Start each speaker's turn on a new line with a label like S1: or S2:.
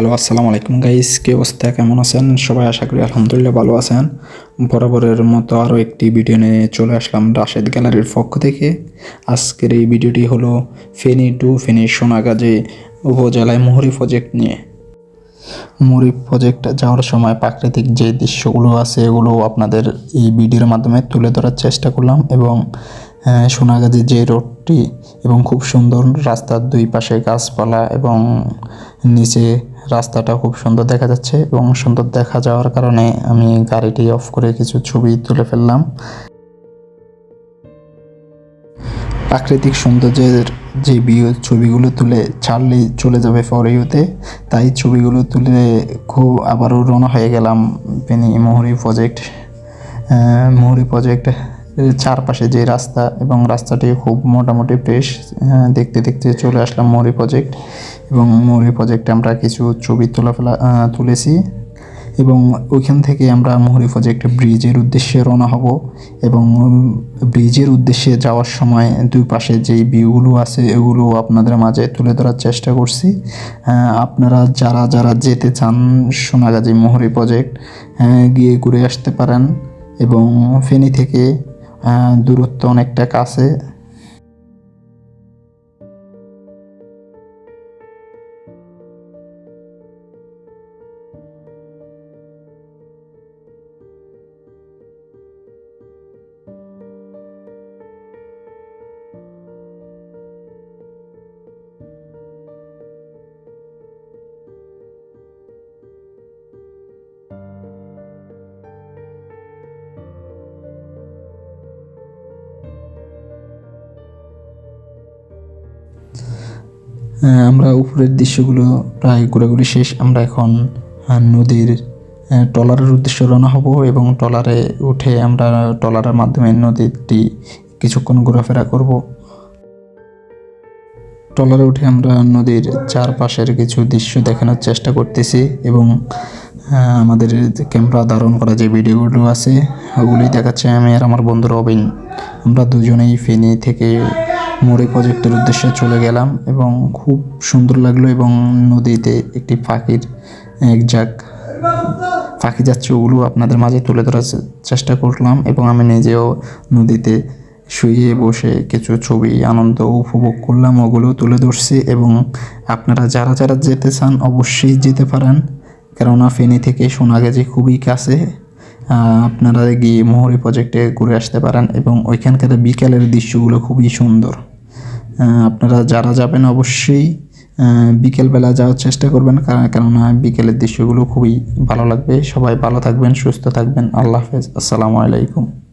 S1: Hello, আসসালামু আলাইকুম guys কি অবস্থা? কেমন আছেন? সবাই আশা করি আলহামদুলিল্লাহ ভালো আছেন। বরাবরের মতো আরও একটি ভিডিও নিয়ে চলে আসলাম রাশেদ গ্যালারির পক্ষ থেকে। আজকের এই ভিডিওটি হলো ফেনী টু ফেনী সোনাগাজী উপজেলায় মোহরি প্রজেক্ট নিয়ে। মুড়ি প্রজেক্ট যাওয়ার সময় প্রাকৃতিক যে দৃশ্যগুলো আছে, এগুলো আপনাদের এই ভিডিওর মাধ্যমে তুলে ধরার চেষ্টা করলাম এবং সোনাগাজীর যে রোডটি এবং খুব সুন্দর রাস্তার দুই পাশে গাছপালা এবং নিচে রাস্তাটা খুব সুন্দর দেখা যাচ্ছে এবং সুন্দর দেখা যাওয়ার কারণে আমি গাড়িটি অফ করে কিছু ছবি তুলে ফেললাম। প্রাকৃতিক সৌন্দর্যের যে ভিউ ছবিগুলো তুলে ছাড়লেই চলে যাবে ফর ইউতে তাই ছবিগুলো তুলে খুব আবারও রওনা হয়ে গেলাম পেনি মোহরি প্রজেক্ট মোহরি প্রজেক্ট চারপাশে যে রাস্তা এবং রাস্তাটি খুব মোটামুটি আহ, দেখতে দেখতে চলে আসলাম মোহরি প্রজেক্ট এবং মোহরি প্রজেক্টে আমরা কিছু ছবি তোলা ফেলা তুলেছি এবং ওইখান থেকে আমরা মোহরি প্রজেক্ট ব্রিজের উদ্দেশ্যে রওনা হব এবং ব্রিজের উদ্দেশ্যে যাওয়ার সময় দুই পাশে যেই ভিউগুলো আছে এগুলো আপনাদের মাঝে তুলে ধরার চেষ্টা করছি। আপনারা যারা যারা যেতে চান সোনাগাজী মোহরি প্রজেক্ট গিয়ে ঘুরে আসতে পারেন এবং ফেনী থেকে দূরত্ব অনেকটা কাছে। আমরা উপরের দৃশ্যগুলো প্রায় ঘোরাঘুরি শেষ। আমরা এখন নদীর ট্রলারের উদ্দেশ্যে রওনা হব এবং ট্রলারে উঠে আমরা ট্রলারের মাধ্যমে নদীটি কিছুক্ষণ ঘোরাফেরা করব। ট্রলারে উঠে আমরা নদীর চারপাশের কিছু দৃশ্য দেখানোর চেষ্টা করতেছি এবং আমাদের ক্যামেরা ধারণ করা যে ভিডিওগুলো আছে, ওগুলোই দেখাচ্ছে আমি আর আমার বন্ধু রবিন। আমরা দুজনেই ফেনী থেকে মোড়ে প্রজেক্টের উদ্দেশ্যে চলে গেলাম এবং খুব সুন্দর লাগল এবং নদীতে একটি পাখির, এক জাক পাখি যাচ্ছে ওগুলো আপনাদের মাঝে তুলে ধরার চেষ্টা করলাম এবং আমি নিজেও নদীতে শুয়ে বসে কিছু ছবি, আনন্দ উপভোগ করলাম, ওগুলো তুলে ধরছি এবং আপনারা যারা যারা যেতে চান অবশ্যই যেতে পারেন। কেননা ফেনি থেকে সোনাগাজী খুবই কাছে। আপনারা গিয়ে মোহরি প্রজেক্টে ঘুরে আসতে পারেন এবং ওইখানকার বিকেলের দৃশ্যগুলো খুবই সুন্দর। আপনারা যারা যাবেন অবশ্যই বিকেলবেলা যাওয়ার চেষ্টা করবেন কারণ কেননা বিকেলের দৃশ্যগুলো খুবই ভালো লাগবে। সবাই ভালো থাকবেন, সুস্থ থাকবেন। আল্লাহ হাফেজ। আসসালামু আলাইকুম।